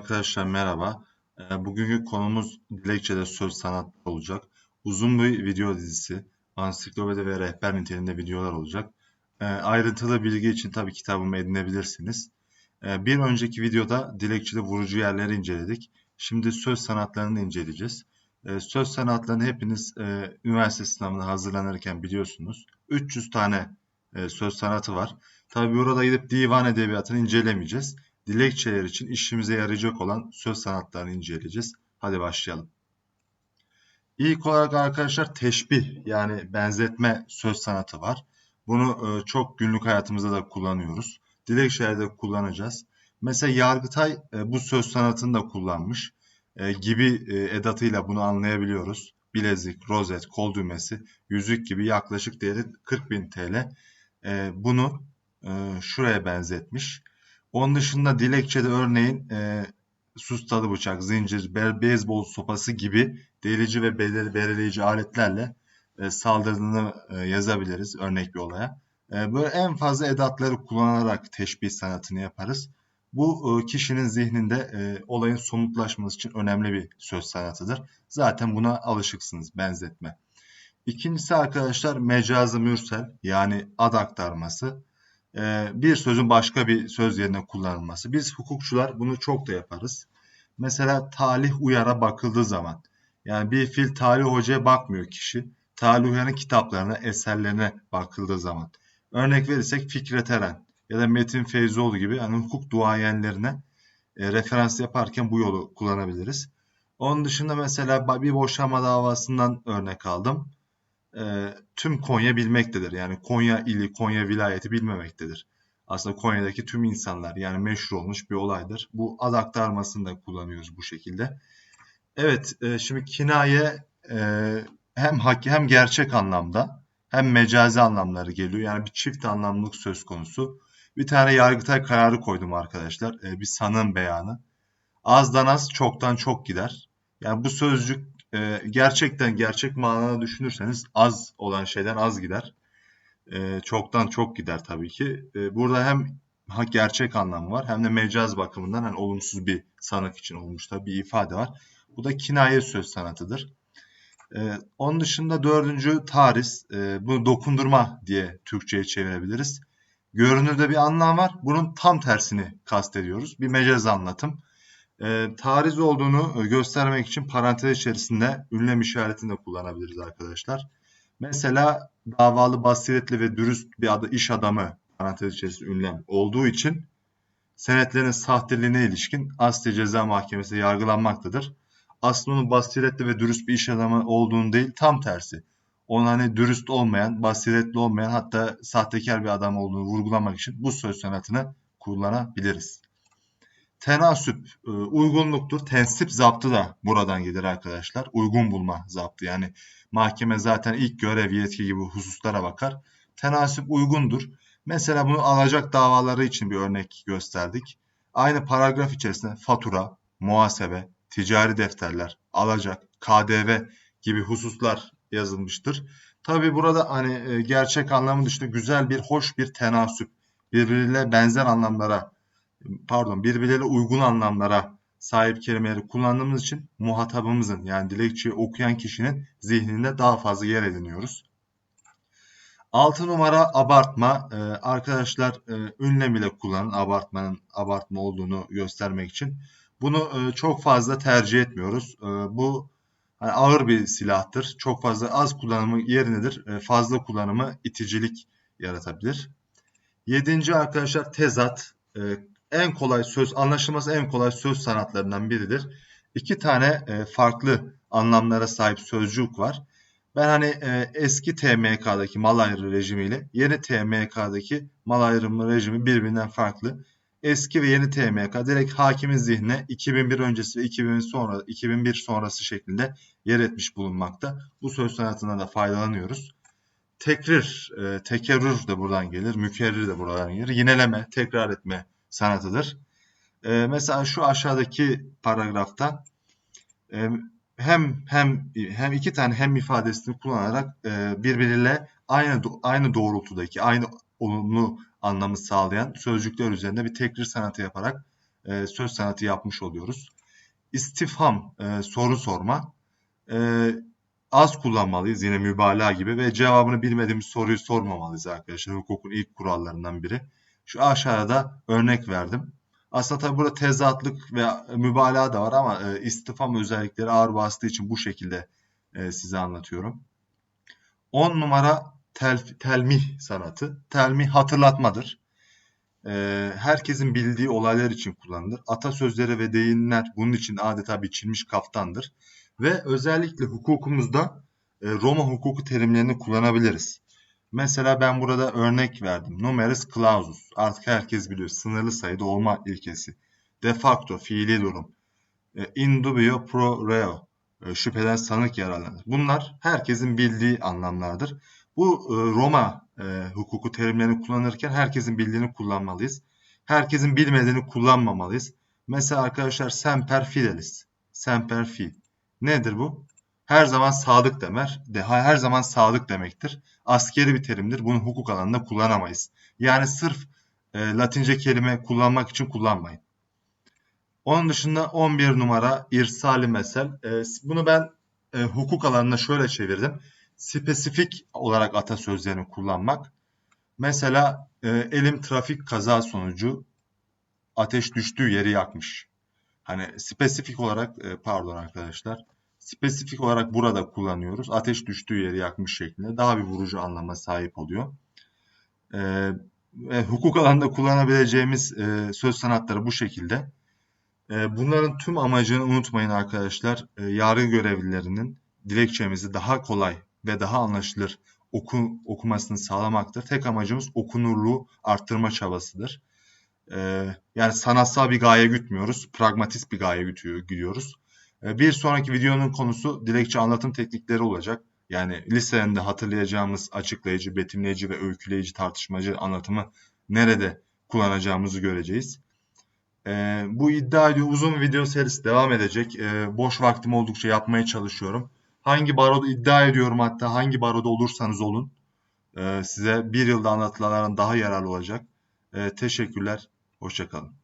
Arkadaşlar merhaba. Ee, Bugünkü konumuz dilekçede söz sanatı olacak. Uzun bir video dizisi, ansiklopedi ve rehber niteliğinde videolar olacak. Ee, Ayrıntılı bilgi için tabii kitabımı edinebilirsiniz. Ee, Bir önceki videoda dilekçede vurucu yerleri inceledik. Şimdi söz sanatlarını inceleyeceğiz. Söz sanatlarını hepiniz e, üniversite sınavına hazırlanırken biliyorsunuz. 300 tane e, söz sanatı var. Tabii burada gidip divan edebiyatını incelemeyeceğiz dilekçeler için işimize yarayacak olan söz sanatlarını inceleyeceğiz. Hadi başlayalım. İlk olarak arkadaşlar teşbih yani benzetme söz sanatı var. Bunu e, çok günlük hayatımızda da kullanıyoruz. Dilekçelerde kullanacağız. Mesela Yargıtay e, bu söz sanatını da kullanmış. E, gibi edatıyla bunu anlayabiliyoruz. Bilezik, rozet, kol düğmesi, yüzük gibi yaklaşık değeri 40.000 TL. Bunu şuraya benzetmiş. Onun dışında dilekçede örneğin e, sustalı bıçak, zincir, be beyzbol sopası gibi delici ve belirleyici aletlerle e, saldırdığını e, yazabiliriz örnek bir olaya. E, böyle en fazla edatları kullanarak teşbih sanatını yaparız. Bu e, kişinin zihninde e, olayın somutlaşması için önemli bir söz sanatıdır. Zaten buna alışıksınız benzetme. İkincisi arkadaşlar mecazı mürsel yani ad aktarması. Ee, bir sözün başka bir söz yerine kullanılması. Biz hukukçular bunu çok da yaparız. Mesela talih uyara bakıldığı zaman yani bir fil talih hocaya bakmıyor kişi. Talih uyarın kitaplarına, eserlerine bakıldığı zaman. Örnek verirsek Fikret Eren ya da Metin Feyzoğlu gibi yani hukuk duayenlerine e, referans yaparken bu yolu kullanabiliriz. Onun dışında mesela bir boşanma davasından örnek aldım e, tüm Konya bilmektedir. Yani Konya ili, Konya vilayeti bilmemektedir. Aslında Konya'daki tüm insanlar yani meşhur olmuş bir olaydır. Bu ad aktarmasını da kullanıyoruz bu şekilde. Evet, e, şimdi kinaye e, hem haki hem gerçek anlamda hem mecazi anlamları geliyor. Yani bir çift anlamlılık söz konusu. Bir tane Yargıtay kararı koydum arkadaşlar. E, bir sanığın beyanı. Azdan az, çoktan çok gider. Yani bu sözcük e, gerçekten gerçek manada düşünürseniz az olan şeyden az gider. E, çoktan çok gider tabii ki. E, burada hem gerçek anlamı var hem de mecaz bakımından hani olumsuz bir sanık için olmuş tabii bir ifade var. Bu da kinaye söz sanatıdır. Ee, onun dışında dördüncü tariz, e, bunu dokundurma diye Türkçe'ye çevirebiliriz. Görünürde bir anlam var. Bunun tam tersini kastediyoruz. Bir mecaz anlatım e, tariz olduğunu göstermek için parantez içerisinde ünlem işaretini de kullanabiliriz arkadaşlar. Mesela davalı basiretli ve dürüst bir adı, iş adamı parantez içerisinde ünlem olduğu için senetlerin sahteliğine ilişkin Asya Ceza Mahkemesi yargılanmaktadır. Aslında onun basiretli ve dürüst bir iş adamı olduğunu değil tam tersi. Onun hani dürüst olmayan, basiretli olmayan hatta sahtekar bir adam olduğunu vurgulamak için bu söz sanatını kullanabiliriz. Tenasüp e, uygunluktur. Tensip zaptı da buradan gelir arkadaşlar. Uygun bulma zaptı. Yani mahkeme zaten ilk görev yetki gibi hususlara bakar. Tenasüp uygundur. Mesela bunu alacak davaları için bir örnek gösterdik. Aynı paragraf içerisinde fatura, muhasebe, ticari defterler, alacak, KDV gibi hususlar yazılmıştır. Tabi burada hani e, gerçek anlamı dışında güzel bir, hoş bir tenasüp, birbiriyle benzer anlamlara pardon birbirleriyle uygun anlamlara sahip kelimeleri kullandığımız için muhatabımızın yani dilekçeyi okuyan kişinin zihninde daha fazla yer ediniyoruz. 6 numara abartma. Ee, arkadaşlar e, ünlem ile kullanın abartmanın abartma olduğunu göstermek için. Bunu e, çok fazla tercih etmiyoruz. E, bu hani ağır bir silahtır. Çok fazla az kullanımı yerinedir. E, fazla kullanımı iticilik yaratabilir. Yedinci arkadaşlar tezat. E, en kolay söz anlaşılması en kolay söz sanatlarından biridir. İki tane e, farklı anlamlara sahip sözcük var. Ben hani e, eski TMK'daki mal ayrımı rejimiyle yeni TMK'daki mal ayrımı rejimi birbirinden farklı. Eski ve yeni TMK direkt hakimin zihnine 2001 öncesi ve 2001 sonra 2001 sonrası şeklinde yer etmiş bulunmakta. Bu söz sanatından da faydalanıyoruz. Tekrir, e, tekerrür de buradan gelir, mükerrir de buradan gelir. Yineleme, tekrar etme sanatıdır. E, mesela şu aşağıdaki paragrafta e, hem hem hem iki tane hem ifadesini kullanarak e, birbiriyle aynı aynı doğrultudaki aynı olumlu anlamı sağlayan sözcükler üzerinde bir tekrir sanatı yaparak e, söz sanatı yapmış oluyoruz. İstifham, e, soru sorma. E, az kullanmalıyız yine mübalağa gibi ve cevabını bilmediğimiz soruyu sormamalıyız arkadaşlar. Hukukun ilk kurallarından biri. Şu aşağıda örnek verdim. Aslında tabii burada tezatlık ve mübalağa da var ama e, istifham özellikleri ağır bastığı için bu şekilde e, size anlatıyorum. 10 numara tel, telmih sanatı. Telmih hatırlatmadır. E, herkesin bildiği olaylar için kullanılır. Atasözleri ve deyimler bunun için adeta biçilmiş kaftandır. Ve özellikle hukukumuzda Roma hukuku terimlerini kullanabiliriz. Mesela ben burada örnek verdim. Numerus clausus. Artık herkes biliyor. Sınırlı sayıda olma ilkesi. De facto fiili durum. E, in dubio pro reo. E, şüpheden sanık yararlanır. Bunlar herkesin bildiği anlamlardır. Bu e, Roma e, hukuku terimlerini kullanırken herkesin bildiğini kullanmalıyız. Herkesin bilmediğini kullanmamalıyız. Mesela arkadaşlar semper fidelis. Semper fi. Nedir bu? Her zaman sadık demer. De, her zaman sadık demektir. Askeri bir terimdir. Bunu hukuk alanında kullanamayız. Yani sırf e, Latince kelime kullanmak için kullanmayın. Onun dışında 11 numara irsali mesel. E, bunu ben e, hukuk alanına şöyle çevirdim. Spesifik olarak atasözlerini kullanmak. Mesela e, elim trafik kaza sonucu ateş düştüğü yeri yakmış. Hani spesifik olarak e, pardon arkadaşlar. Spesifik olarak burada kullanıyoruz. Ateş düştüğü yeri yakmış şeklinde. Daha bir vurucu anlama sahip oluyor. E, e, hukuk alanında kullanabileceğimiz e, söz sanatları bu şekilde. E, bunların tüm amacını unutmayın arkadaşlar. E, yargı görevlilerinin dilekçemizi daha kolay ve daha anlaşılır oku, okumasını sağlamaktır. Tek amacımız okunurluğu arttırma çabasıdır. E, yani sanatsal bir gaye gütmüyoruz. Pragmatist bir gaye gütüyor, gidiyoruz. E, bir sonraki videonun konusu dilekçe anlatım teknikleri olacak. Yani lisede hatırlayacağımız açıklayıcı, betimleyici ve öyküleyici tartışmacı anlatımı nerede kullanacağımızı göreceğiz. Ee, bu iddia ediyor uzun video serisi devam edecek. Ee, boş vaktim oldukça yapmaya çalışıyorum. Hangi baroda iddia ediyorum hatta hangi baroda olursanız olun. Size bir yılda anlatılanların daha yararlı olacak. Teşekkürler. Hoşçakalın.